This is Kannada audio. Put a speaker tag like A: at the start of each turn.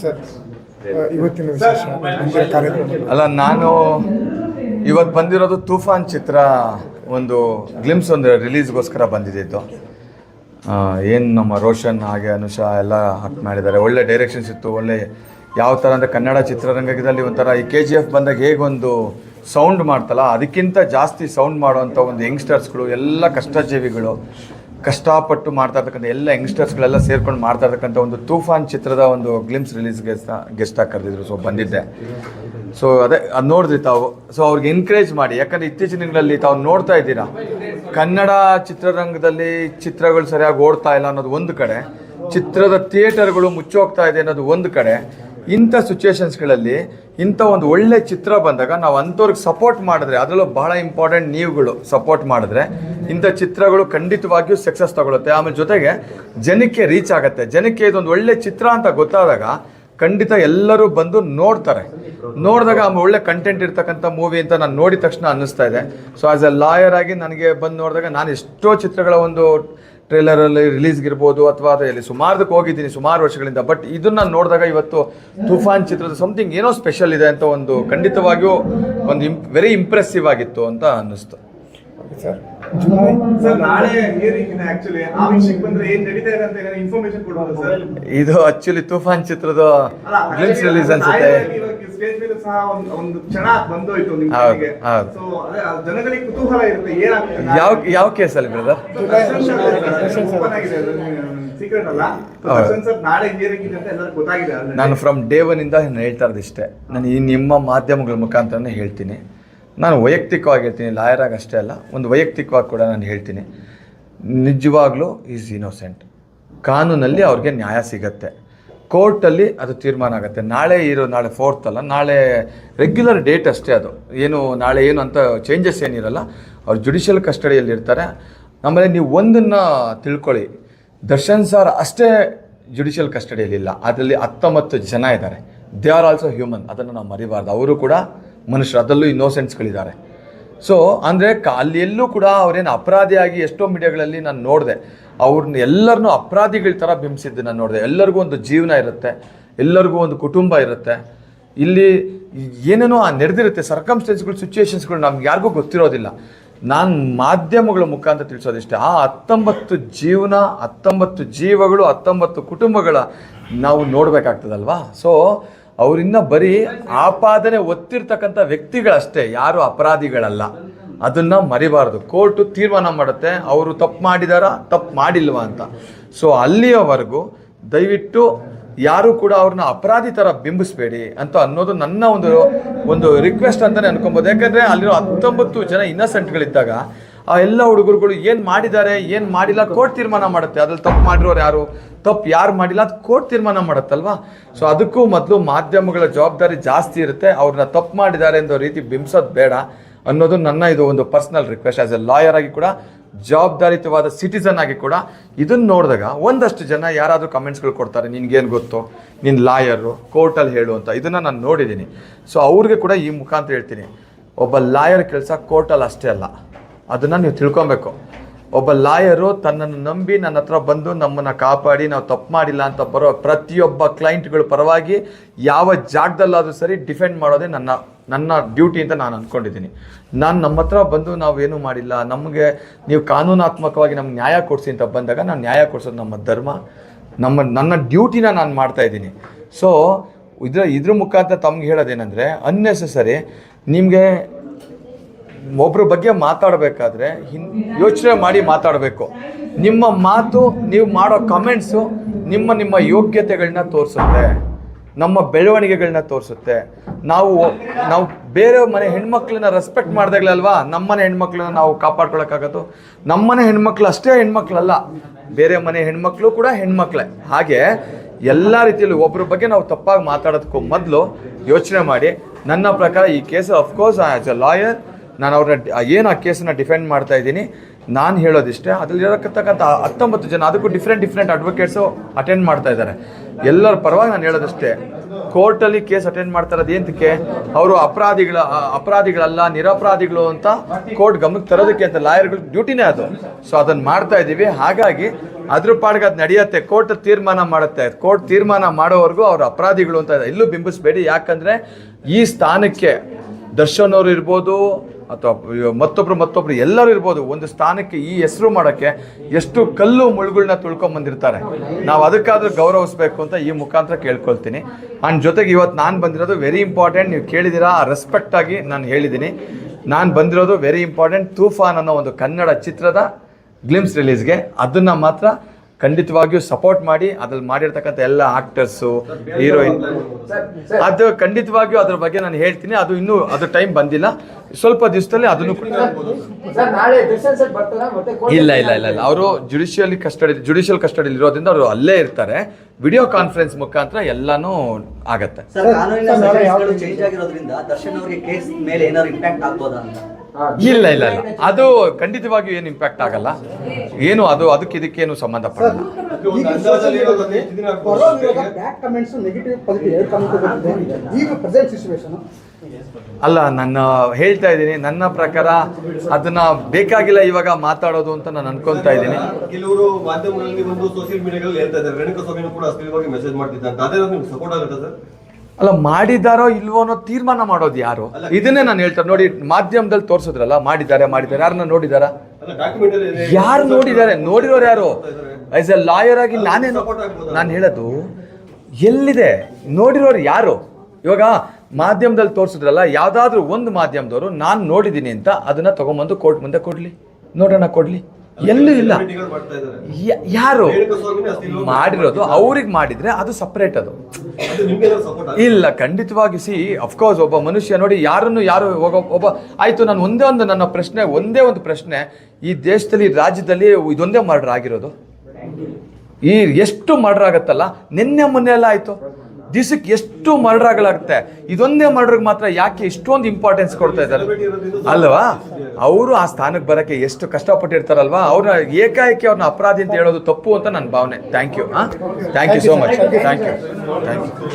A: ಸರ್ ಇವತ್ತಿನ ವಿಶೇಷ ಅಂದರೆ ಕಾರ್ಯಕ್ರಮ.
B: ಅಲ್ಲ ನಾನು ಇವತ್ತು ಬಂದಿರೋದು ತೂಫಾನ್ ಚಿತ್ರ ಒಂದು ಗ್ಲಿಮ್ಸ್ ಒಂದು ರಿಲೀಸ್ಗೋಸ್ಕರ ಬಂದಿದ್ದು ಏನು ನಮ್ಮ ರೋಷನ್ ಹಾಗೆ ಅನುಷಾ ಎಲ್ಲ ಹಾಕ್ ಮಾಡಿದ್ದಾರೆ. ಒಳ್ಳೆ ಡೈರೆಕ್ಷನ್ಸ್ ಇತ್ತು ಒಳ್ಳೆ ಯಾವ ಥರ ಅಂದರೆ ಕನ್ನಡ ಚಿತ್ರರಂಗದಲ್ಲಿ ಒಂಥರ ಈ ಕೆ ಜಿ ಎಫ್ ಬಂದಾಗ ಹೇಗೊಂದು ಸೌಂಡ್ ಮಾಡ್ತಲ್ಲ ಅದಕ್ಕಿಂತ ಜಾಸ್ತಿ ಸೌಂಡ್ ಮಾಡುವಂಥ ಒಂದು ಯಂಗ್ಸ್ಟರ್ಸ್ಗಳು ಎಲ್ಲ ಕಷ್ಟಜೀವಿಗಳು. ಕಷ್ಟಪಟ್ಟು ಮಾಡ್ತಾ ಇರ್ತಕ್ಕಂಥ ಎಲ್ಲ ಯಂಗ್ಸ್ಟರ್ಸ್ಗಳೆಲ್ಲ ಸೇರ್ಕೊಂಡು ಮಾಡ್ತಾ ಇರ್ತಕ್ಕಂಥ ಒಂದು ತೂಫಾನ್ ಚಿತ್ರದ ಒಂದು ಗ್ಲಿಮ್ಸ್ ರಿಲೀಸ್ಗೆ ಗೆಸ್ಟ್ ಆಗಿ ಕರೆದಿದ್ರು. ಸೊ ಬಂದಿದ್ದೆ. ಸೊ ಅದೇ, ಅದು ನೋಡಿದ್ರಿ ತಾವು. ಸೊ ಅವ್ರಿಗೆ ಎನ್ಕರೇಜ್ ಮಾಡಿ. ಯಾಕಂದ್ರೆ ಇತ್ತೀಚಿನ ದಿನಗಳಲ್ಲಿ ತಾವು ನೋಡ್ತಾ ಇದ್ದೀರಾ? ಕನ್ನಡ ಚಿತ್ರರಂಗದಲ್ಲಿ ಚಿತ್ರಗಳು ಸರಿಯಾಗಿ ಓಡ್ತಾ ಇಲ್ಲ ಅನ್ನೋದು ಒಂದು ಕಡೆ. ಚಿತ್ರದ ಥಿಯೇಟರ್ಗಳು ಮುಚ್ಚೋಗ್ತಾ ಇದೆ ಅನ್ನೋದು ಒಂದು ಕಡೆ. ಇಂಥ ಸಿಚುವೇಶನ್ಸ್ಗಳಲ್ಲಿ ಇಂಥ ಒಂದು ಒಳ್ಳೆ ಚಿತ್ರ ಬಂದಾಗ ನಾವು ಅಂಥವ್ರಿಗೆ ಸಪೋರ್ಟ್ ಮಾಡಿದ್ರೆ ಅದರಲ್ಲೂ ಬಹಳ ಇಂಪಾರ್ಟೆಂಟ್ ನೀವುಗಳು ಸಪೋರ್ಟ್ ಮಾಡಿದ್ರೆ ಇಂಥ ಚಿತ್ರಗಳು ಖಂಡಿತವಾಗಿಯೂ ಸಕ್ಸಸ್ ತಗೊಳುತ್ತೆ. ಆಮೇಲೆ ಜೊತೆಗೆ ಜನಕ್ಕೆ ರೀಚ್ ಆಗುತ್ತೆ. ಜನಕ್ಕೆ ಇದೊಂದು ಒಳ್ಳೆ ಚಿತ್ರ ಅಂತ ಗೊತ್ತಾದಾಗ ಖಂಡಿತ ಎಲ್ಲರೂ ಬಂದು ನೋಡ್ತಾರೆ. ನೋಡಿದಾಗ ಆಮೇಲೆ ಒಳ್ಳೆ ಕಂಟೆಂಟ್ ಇರ್ತಕ್ಕಂಥ ಮೂವಿ ಅಂತ ನಾನು ನೋಡಿದ ತಕ್ಷಣ ಅನ್ನಿಸ್ತಾ ಇದೆ. ಸೊ ಆ್ಯಸ್ ಎ ಲಾಯರ್ ಆಗಿ ನನಗೆ ಬಂದು ನೋಡಿದಾಗ ನಾನು ಎಷ್ಟೋ ಚಿತ್ರಗಳ ಒಂದು ಟ್ರೇಲರಲ್ಲಿ ರಿಲೀಸ್ಗಿರ್ಬೋದು ಅಥವಾ ಅದರಲ್ಲಿ ಸುಮಾರದಕ್ಕೆ ಹೋಗಿದ್ದೀನಿ, ಸುಮಾರು ವರ್ಷಗಳಿಂದ. ಬಟ್ ಇದನ್ನ ನೋಡಿದಾಗ ಇವತ್ತು ತುಫಾನ್ ಚಿತ್ರದ ಸಮಥಿಂಗ್ ಏನೋ ಸ್ಪೆಷಲ್ ಇದೆ ಅಂತ ಒಂದು ಖಂಡಿತವಾಗಿಯೂ ಒಂದು ವೆರಿ ಇಂಪ್ರೆಸಿವ್ ಆಗಿತ್ತು ಅಂತ ಅನ್ನಿಸ್ತು.
A: ಸರ್
C: ಸರ್ ನಾಳೆ ಹಿಯರಿಂಗ್ ಇದೆ ಆಕ್ಚುಲಿ
B: ತುಫಾನ್ ಚಿತ್ರದ ಗ್ಲಿಮ್ಸ್ ರಿಲೀಸ್ ಅನ್ಸುತ್ತೆ.
C: ನಾಳೆ ಸ್ಟೇಜ್ ಮೇಲೆ ಸಹ ಒಂದು ಒಂದು ಕ್ಷಣ ಬಂದೋಯ್ತು ನಿಮ್
B: ಹೌದು,
C: ಕಣ್ಣಿಗೆ. ಅದೇ ಜನಗಳಿಗೆ ಕುತೂಹಲ ಇರುತ್ತೆ ಏನಾಗ್ತದೆ
B: ಯಾವ ಯಾವ ಕೇಸಲ್ಲಿ ಬ್ರದರ್
C: ಓಪನ್ ಆಗಿದೆ ಸೀಕ್ರೆಟ್ ಅಲ್ಲ. So, ಸರ್ ನಾಳೆ ಹಿಯರಿಂಗ್ ಅಂತ ಎಲ್ಲರಿಗೂ ಗೊತ್ತಾಗಿದೆ
B: ನಾನು ಫ್ರಮ್ ಡೇ ಒನ್ ಇಂದ ಹೇಳ್ತಾ ಇರೋದಿಷ್ಟೇ ನಾನು ಈ ನಿಮ್ಮ ಮಾಧ್ಯಮಗಳ ಮುಖಾಂತರನೇ ಹೇಳ್ತೀನಿ. ನಾನು ವೈಯಕ್ತಿಕವಾಗಿ ಹೇಳ್ತೀನಿ ಲಾಯರಾಗಿ ಅಷ್ಟೇ ಅಲ್ಲ, ಒಂದು ವೈಯಕ್ತಿಕವಾಗಿ ಕೂಡ ನಾನು ಹೇಳ್ತೀನಿ, ನಿಜವಾಗ್ಲೂ ಈಸ್ ಇನೋಸೆಂಟ್ ಕಾನೂನಲ್ಲಿ ಅವ್ರಿಗೆ ನ್ಯಾಯ ಸಿಗತ್ತೆ. ಕೋರ್ಟಲ್ಲಿ ಅದು ತೀರ್ಮಾನ ಆಗುತ್ತೆ. ನಾಳೆ ಇರೋ, ನಾಳೆ ಫೋರ್ತ್ ಅಲ್ಲ, ನಾಳೆ ರೆಗ್ಯುಲರ್ ಡೇಟ್ ಅಷ್ಟೇ ಅದು. ಏನು, ನಾಳೆ ಏನು ಅಂತ ಚೇಂಜಸ್ ಏನಿರಲ್ಲ, ಅವ್ರು ಜುಡಿಷಿಯಲ್ ಕಸ್ಟಡಿಯಲ್ಲಿ ಇರ್ತಾರೆ. ಆಮೇಲೆ ನೀವು ಒಂದನ್ನು ತಿಳ್ಕೊಳ್ಳಿ, ದರ್ಶನ್ ಸರ್ ಅಷ್ಟೇ ಜುಡಿಷಿಯಲ್ ಕಸ್ಟಡಿಯಲ್ಲಿ ಇಲ್ಲ. ಅದರಲ್ಲಿ ಹತ್ತೊಂಬತ್ತು ಜನ ಇದ್ದಾರೆ. ದೇ ಆರ್ ಆಲ್ಸೋ ಹ್ಯೂಮನ್ ಅದನ್ನು ನಾವು ಮರಿಬಾರ್ದು. ಅವರು ಕೂಡ ಮನುಷ್ಯರು, ಅದರಲ್ಲೂ ಇನ್ನೋಸೆಂಟ್ಸ್ಗಳಿದ್ದಾರೆ ಸೊ ಅಂದರೆ ಕ ಅಲ್ಲಿ ಕೂಡ ಅವರೇನು ಅಪರಾಧಿಯಾಗಿ ಎಷ್ಟೋ ಮೀಡಿಯಾಗಳಲ್ಲಿ ನಾನು ನೋಡಿದೆ. ಅವ್ರನ್ನ ಎಲ್ಲರನ್ನೂ ಅಪರಾಧಿಗಳ ಥರ ಬಿಂಬಿಸಿದ್ದು ನಾನು ನೋಡಿದೆ. ಎಲ್ಲರಿಗೂ ಒಂದು ಜೀವನ ಇರುತ್ತೆ, ಎಲ್ಲರಿಗೂ ಒಂದು ಕುಟುಂಬ ಇರುತ್ತೆ. ಇಲ್ಲಿ ಏನೇನೋ ಆ ನಡೆದಿರುತ್ತೆ ಸರ್ಕಮ್ಸ್ಟೆನ್ಸ್ಗಳು ಸಿಚುವೇಶನ್ಸ್ಗಳು ನಮ್ಗೆ ಯಾರಿಗೂ ಗೊತ್ತಿರೋದಿಲ್ಲ. ನಾನು ಮಾಧ್ಯಮಗಳ ಮುಖಾಂತರ ತಿಳಿಸೋದಿಷ್ಟೇ, ಆ ಹತ್ತೊಂಬತ್ತು ಜೀವನ, ಹತ್ತೊಂಬತ್ತು ಜೀವಗಳು, ಹತ್ತೊಂಬತ್ತು ಕುಟುಂಬಗಳ ನಾವು ನೋಡಬೇಕಾಗ್ತದಲ್ವಾ? ಸೊ ಅವರಿನ್ನ ಬರೀ ಆಪಾದನೆ ಒತ್ತಿರ್ತಕ್ಕಂಥ ವ್ಯಕ್ತಿಗಳಷ್ಟೇ, ಯಾರು ಅಪರಾಧಿಗಳಲ್ಲ. ಅದನ್ನ ಮರಿಬಾರ್ದು. ಕೋರ್ಟು ತೀರ್ಮಾನ ಮಾಡುತ್ತೆ, ಅವರು ತಪ್ಪು ಮಾಡಿದಾರಾ, ತಪ್ಪು ಮಾಡಿಲ್ವಾ ಅಂತ. ಸೊ ಅಲ್ಲಿಯವರೆಗೂ ದಯವಿಟ್ಟು ಯಾರು ಕೂಡ ಅವ್ರನ್ನ ಅಪರಾಧಿ ಥರ ಬಿಂಬಿಸ್ಬೇಡಿ ಅಂತ ಅನ್ನೋದು ನನ್ನ ಒಂದು ಒಂದು ರಿಕ್ವೆಸ್ಟ್ ಅಂತಲೇ ಅನ್ಕೊಬೋದು. ಯಾಕಂದರೆ ಅಲ್ಲಿರೋ ಹತ್ತೊಂಬತ್ತು ಜನ ಇನ್ನಸೆಂಟ್ಗಳಿದ್ದಾಗ ಆ ಎಲ್ಲ ಹುಡುಗರುಗಳು ಏನು ಮಾಡಿದ್ದಾರೆ, ಏನು ಮಾಡಿಲ್ಲ ಕೋರ್ಟ್ ತೀರ್ಮಾನ ಮಾಡುತ್ತೆ. ಅದ್ರಲ್ಲಿ ತಪ್ಪು ಮಾಡಿರೋರು ಯಾರು? ತಪ್ಪು ಯಾರು ಮಾಡಿಲ್ಲ ಅದು ಕೋರ್ಟ್ ತೀರ್ಮಾನ ಮಾಡುತ್ತಲ್ವಾ? ಸೊ ಅದಕ್ಕೂ ಮೊದಲು ಮಾಧ್ಯಮಗಳ ಜವಾಬ್ದಾರಿ ಜಾಸ್ತಿ ಇರುತ್ತೆ. ಅವ್ರನ್ನ ತಪ್ಪು ಮಾಡಿದ್ದಾರೆ ಅನ್ನೋ ರೀತಿ ಬಿಂಬಿಸೋದು ಬೇಡ ಅನ್ನೋದು ನನ್ನ ಇದು ಒಂದು personal request. As a lawyer ಆಗಿ ಕೂಡ ಜವಾಬ್ದಾರಿತವಾದ ಸಿಟಿಸನ್ ಆಗಿ ಕೂಡ ಇದನ್ನ ನೋಡಿದಾಗ ಒಂದಷ್ಟು ಜನ ಯಾರಾದರೂ ಕಮೆಂಟ್ಸ್ಗಳು ಕೊಡ್ತಾರೆ, ನಿನ್ಗೇನು ಗೊತ್ತು? ನಿನ್ನ ಲಾಯರು ಕೋರ್ಟಲ್ಲಿ ಹೇಳು ಅಂತ. ಇದನ್ನು ನಾನು ನೋಡಿದ್ದೀನಿ ಸೊ ಅವ್ರಿಗೆ ಕೂಡ ಈ ಮುಖಾಂತರ ಹೇಳ್ತೀನಿ. ಒಬ್ಬ ಲಾಯರ್ ಕೆಲಸ ಕೋರ್ಟಲ್ಲಿ ಅಷ್ಟೇ ಅಲ್ಲ. ಅದನ್ನು ನೀವು ತಿಳ್ಕೊಬೇಕು. ಒಬ್ಬ ಲಾಯರು ತನ್ನನ್ನು ನಂಬಿ ನನ್ನ ಹತ್ರ ಬಂದು ನಮ್ಮನ್ನು ಕಾಪಾಡಿ, ನಾವು ತಪ್ಪು ಮಾಡಿಲ್ಲ ಅಂತ ಬರೋ ಪ್ರತಿಯೊಬ್ಬ ಕ್ಲೈಂಟ್ಗಳು ಪರವಾಗಿ ಯಾವ ಜಾಗದಲ್ಲಾದರೂ ಸರಿ ಡಿಫೆಂಡ್ ಮಾಡೋದೇ ನನ್ನ ನನ್ನ ಡ್ಯೂಟಿ ಅಂತ ನಾನು ಅಂದ್ಕೊಂಡಿದ್ದೀನಿ ನಾನು ನಮ್ಮ ಹತ್ರ ಬಂದು ನಾವೇನು ಮಾಡಿಲ್ಲ, ನಮಗೆ ನೀವು ಕಾನೂನಾತ್ಮಕವಾಗಿ ನಮ್ಗೆ ನ್ಯಾಯ ಕೊಡಿಸಿ ಅಂತ ಬಂದಾಗ ನಾನು ನ್ಯಾಯ ಕೊಡಿಸೋದು ನಮ್ಮ ಧರ್ಮ, ನಮ್ಮ, ನನ್ನ ಡ್ಯೂಟಿನ ನಾನು ಮಾಡ್ತಾ ಇದ್ದೀನಿ. ಸೊ ಇದ್ರ ಇದ್ರ ಮುಖಾಂತರ ತಮ್ಗೆ ಹೇಳೋದೇನೆಂದರೆ ಅನ್ನೆಸೆಸರಿ ನಿಮಗೆ ಒಬ್ಬರ ಬಗ್ಗೆ ಮಾತಾಡಬೇಕಾದ್ರೆ ಹಿನ್, ಯೋಚನೆ ಮಾಡಿ ಮಾತಾಡಬೇಕು. ನಿಮ್ಮ ಮಾತು ನೀವು ಮಾಡೋ ಕಮೆಂಟ್ಸು ನಿಮ್ಮ ನಿಮ್ಮ ಯೋಗ್ಯತೆಗಳನ್ನ ತೋರಿಸುತ್ತೆ. ನಮ್ಮ ಬೆಳವಣಿಗೆಗಳನ್ನ ತೋರಿಸುತ್ತೆ. ನಾವು ನಾವು ಬೇರೆ ಮನೆ ಹೆಣ್ಮಕ್ಳನ್ನ ರೆಸ್ಪೆಕ್ಟ್ ಮಾಡ್ದಾಗ್ಲಲ್ವಾ? ನಮ್ಮನೆ ಹೆಣ್ಮಕ್ಳನ್ನ ನಾವು ಕಾಪಾಡ್ಕೊಳಕ್ಕಾಗತ್ತು? ನಮ್ಮನೆ ಹೆಣ್ಮಕ್ಳು ಅಷ್ಟೇ ಹೆಣ್ಮಕ್ಳಲ್ಲ. ಬೇರೆ ಮನೆ ಹೆಣ್ಮಕ್ಳು ಕೂಡ ಹೆಣ್ಮಕ್ಳೇ. ಹಾಗೆ ಎಲ್ಲ ರೀತಿಯಲ್ಲೂ ಒಬ್ಬರ ಬಗ್ಗೆ ನಾವು ತಪ್ಪಾಗಿ ಮಾತಾಡೋದಕ್ಕೂ ಮೊದಲು ಯೋಚನೆ ಮಾಡಿ. ನನ್ನ ಪ್ರಕಾರ ಈ case of course as a lawyer ನಾನು ಅವ್ರನ್ನ ಏನು ಆ ಕೇಸನ್ನ ಡಿಫೆಂಡ್ ಮಾಡ್ತಾ ಇದ್ದೀನಿ, ನಾನು ಹೇಳೋದಿಷ್ಟೇ, ಅದರಲ್ಲಿ ಇರತಕ್ಕಂಥ ಹತ್ತೊಂಬತ್ತು ಜನ, ಅದಕ್ಕೂ ಡಿಫ್ರೆಂಟ್ ಡಿಫ್ರೆಂಟ್ ಅಡ್ವೊಕೇಟ್ಸು ಅಟೆಂಡ್ ಮಾಡ್ತಾ ಇದ್ದಾರೆ. ಎಲ್ಲರ ಪರವಾಗಿ ನಾನು ಹೇಳೋದಷ್ಟೇ ಕೋರ್ಟಲ್ಲಿ ಕೇಸ್ ಅಟೆಂಡ್ ಮಾಡ್ತಾ ಇರೋದು ಏನಕ್ಕೆ ಅವರು ಅಪರಾಧಿಗಳ ಅಪರಾಧಿಗಳಲ್ಲ, ನಿರಪರಾಧಿಗಳು ಅಂತ ಕೋರ್ಟ್ ಗಮನಕ್ಕೆ ತರೋದಕ್ಕೆ ಅಂತ ಲಾಯರ್ಗಳ ಡ್ಯೂಟಿನೇ ಅದು. ಸೊ ಅದನ್ನು ಮಾಡ್ತಾ ಇದ್ದೀವಿ. ಹಾಗಾಗಿ ಅದ್ರ ಪಾಡ್ಗೆ ಅದು ನಡೆಯುತ್ತೆ. ಕೋರ್ಟ್ ತೀರ್ಮಾನ ಮಾಡುತ್ತೆ. ಕೋರ್ಟ್ ತೀರ್ಮಾನ ಮಾಡೋವರೆಗೂ ಅವರು ಅಪರಾಧಿಗಳು ಅಂತ ಇಲ್ಲೂ ಬಿಂಬಿಸ್ಬೇಡಿ. ಯಾಕಂದರೆ ಈ ಸ್ಥಾನಕ್ಕೆ ದರ್ಶನ್ ಇರ್ಬೋದು ಅಥವಾ ಮತ್ತೊಬ್ರು ಮತ್ತೊಬ್ರು ಎಲ್ಲರೂ ಇರ್ಬೋದು, ಒಂದು ಸ್ಥಾನಕ್ಕೆ ಈ ಹೆಸರು ಮಾಡೋಕ್ಕೆ ಎಷ್ಟು ಕಲ್ಲು ಮುಳುಗಳನ್ನ ತುಳ್ಕೊಂಬಂದಿರ್ತಾರೆ ನಾವು ಅದಕ್ಕಾದರೂ ಗೌರವಿಸ್ಬೇಕು ಅಂತ ಈ ಮುಖಾಂತರ ಕೇಳ್ಕೊಳ್ತೀನಿ. ಆ್ಯಂಡ್ ಜೊತೆಗೆ ಇವತ್ತು ನಾನು ಬಂದಿರೋದು ವೆರಿ ಇಂಪಾರ್ಟೆಂಟ್ ನೀವು ಕೇಳಿದ್ದೀರಾ ರೆಸ್ಪೆಕ್ಟ್ ಆಗಿ ನಾನು ಹೇಳಿದ್ದೀನಿ ನಾನು ಬಂದಿರೋದು ವೆರಿ ಇಂಪಾರ್ಟೆಂಟ್ ತೂಫಾನ್ ಅನ್ನೋ ಒಂದು ಕನ್ನಡ ಚಿತ್ರದ ಗ್ಲಿಮ್ಸ್ ರಿಲೀಸ್ಗೆ ಅದನ್ನು ಮಾತ್ರ ಖಂಡಿತವಾಗಿಯೂ ಸಪೋರ್ಟ್ ಮಾಡಿ ಅದ್ರಲ್ಲಿ ಮಾಡಿರ್ತಕ್ಕಂಥ ಎಲ್ಲ ಆಕ್ಟರ್ಸು ಹೀರೋಯಿನ್ ಅದು ಖಂಡಿತವಾಗಿಯೂ ಅದ್ರ ಬಗ್ಗೆ ನಾನು ಹೇಳ್ತೀನಿ. ಅದು ಇನ್ನೂ ಅದು ಟೈಮ್ ಬಂದಿಲ್ಲ. ಸ್ವಲ್ಪ ದಿವಸದಲ್ಲಿ ಅದನ್ನು ಕೂಡ
D: ಸರ್ ನಾಳೆ ದರ್ಶನ್ ಸರ್ ಬರ್ತಾರಾ?
B: ಇಲ್ಲ ಇಲ್ಲ ಇಲ್ಲ ಇಲ್ಲ. ಅವರು ಜುಡಿಷಿಯಲಿ ಕಸ್ಟಡಿ ಜುಡಿಷಿಯಲ್ ಕಸ್ಟಡಿಲಿ ಇರೋದ್ರಿಂದ ಅವರು ಅಲ್ಲೇ ಇರ್ತಾರೆ. ವಿಡಿಯೋ ಕಾನ್ಫರೆನ್ಸ್ ಮುಖಾಂತರ ಎಲ್ಲಾನು ಆಗತ್ತೆ. ಇಲ್ಲ ಇಲ್ಲ ಇಲ್ಲ. ಅದು ಖಂಡಿತವಾಗಿಯೂ ಏನು ಇಂಪ್ಯಾಕ್ಟ್ ಆಗಲ್ಲ. ಏನು ಅದು ಅದಕ್ಕೆ ಇದಕ್ಕೇನು ಸಂಬಂಧ ಪಡಲ್ಲ ಅಲ್ಲ ನನ್ನ ಹೇಳ್ತಾ ಇದ್ದೀನಿ ನನ್ನ ಪ್ರಕಾರ ಅದನ್ನ ಬೇಕಾಗಿಲ್ಲ ಇವಾಗ ಮಾತಾಡೋದು ಅಂತ ನಾನು ಅನ್ಕೊಂತಾ ಇದ್ದೀನಿ.
E: ಕೆಲವರು ಮಾಧ್ಯಮಗಳಲ್ಲಿ ಬಂದು ಸೋಷಿಯಲ್ ಮೀಡಿಯಾಗಳಲ್ಲಿ ಹೇಳ್ತಾ ಇದ್ದಾರೆ. ರೇಣುಕಾ ಸ್ವಾಮಿ ಕೂಡ ಅಶ್ಲೀಲವಾಗಿ ಮೆಸೇಜ್ ಮಾಡ್ತಿದ್ದ ಅಂತ ಅದೇ ನಿಮ್ಗೆ ಸಪೋರ್ಟ್ ಆಗುತ್ತೆ ಸರ್?
B: ಅಲ್ಲ ಮಾಡಿದಾರೋ ಇಲ್ವೋ ಅನ್ನೋ ತೀರ್ಮಾನ ಮಾಡೋದು ಯಾರು? ಇದನ್ನೇ ನಾನು ಹೇಳ್ತಾರೆ ನೋಡಿ ಮಾಧ್ಯಮದಲ್ಲಿ ತೋರಿಸಿದ್ರಲ್ಲ ಮಾಡಿದ್ದಾರೆ ಮಾಡಿದ್ದಾರೆ ಯಾರನ್ನ ನೋಡಿದಾರ? ಯಾರು ನೋಡಿದ್ದಾರೆ ನೋಡಿರೋರು ಯಾರು? ಆಸ್ ಎ ಲಾಯರ್ ಆಗಿ ನಾನೇ ನಾನು ಹೇಳೋದು ಎಲ್ಲಿದೆ? ನೋಡಿರೋರು ಯಾರು? ಇವಾಗ ಮಾಧ್ಯಮದಲ್ಲಿ ತೋರಿಸಿದ್ರಲ್ಲ ಯಾವುದಾದ್ರೂ ಒಂದು ಮಾಧ್ಯಮದವರು ನಾನು ನೋಡಿದ್ದೀನಿ ಅಂತ ಅದನ್ನ ತಗೊಂಬಂದು ಕೋರ್ಟ್ ಮುಂದೆ ಕೊಡಲಿ. ನೋಡೋಣ ಕೊಡ್ಲಿ. ಎಲ್ಲೂ ಇಲ್ಲ. ಯಾರು? ಮಾಡಿರೋದು ಅವ್ರಿಗೆ ಮಾಡಿದ್ರೆ ಅದು ಸಪ್ರೇಟ್ ಅದು. ಇಲ್ಲ ಖಂಡಿತವಾಗಿ ಸಿ ಅಫ್ಕೋರ್ಸ್ ಒಬ್ಬ ಮನುಷ್ಯ ನೋಡಿ ಯಾರನ್ನು ಯಾರು ಒಬ್ಬ ಆಯ್ತು ನಾನು ಒಂದೇ ಒಂದು ನನ್ನ ಪ್ರಶ್ನೆ ಒಂದೇ ಒಂದು ಪ್ರಶ್ನೆ ಈ ದೇಶದಲ್ಲಿ ರಾಜ್ಯದಲ್ಲಿ ಇದೊಂದೇ ಮರ್ಡರ್ ಆಗಿರೋದು? ಈ ಎಷ್ಟು ಮರ್ಡರ್ ಆಗತ್ತಲ್ಲ? ನಿನ್ನೆ ಮೊನ್ನೆ ಎಲ್ಲ ಆಯ್ತು. ದಿವಸಕ್ಕೆ ಎಷ್ಟು ಮರ್ಡ್ರಾಗಲಾಗುತ್ತೆ ಇದೊಂದೇ ಮರ್ಡ್ರಿಗೆ ಮಾತ್ರ ಯಾಕೆ ಇಷ್ಟೊಂದು ಇಂಪಾರ್ಟೆನ್ಸ್ ಕೊಡ್ತಾ ಇದ್ದಾರೆ? ಅಲ್ವಾ? ಅವರು ಆ ಸ್ಥಾನಕ್ಕೆ ಬರೋಕ್ಕೆ ಎಷ್ಟು ಕಷ್ಟಪಟ್ಟಿರ್ತಾರಲ್ವಾ? ಅವ್ರನ್ನ ಏಕಾಏಕಿ ಅವ್ರನ್ನ ಅಪರಾಧಿ ಅಂತ ಹೇಳೋದು ತಪ್ಪು ಅಂತ ನನ್ನ ಭಾವನೆ. ಥ್ಯಾಂಕ್ ಯು ಹಾಂ? Thank you so much thank you thank you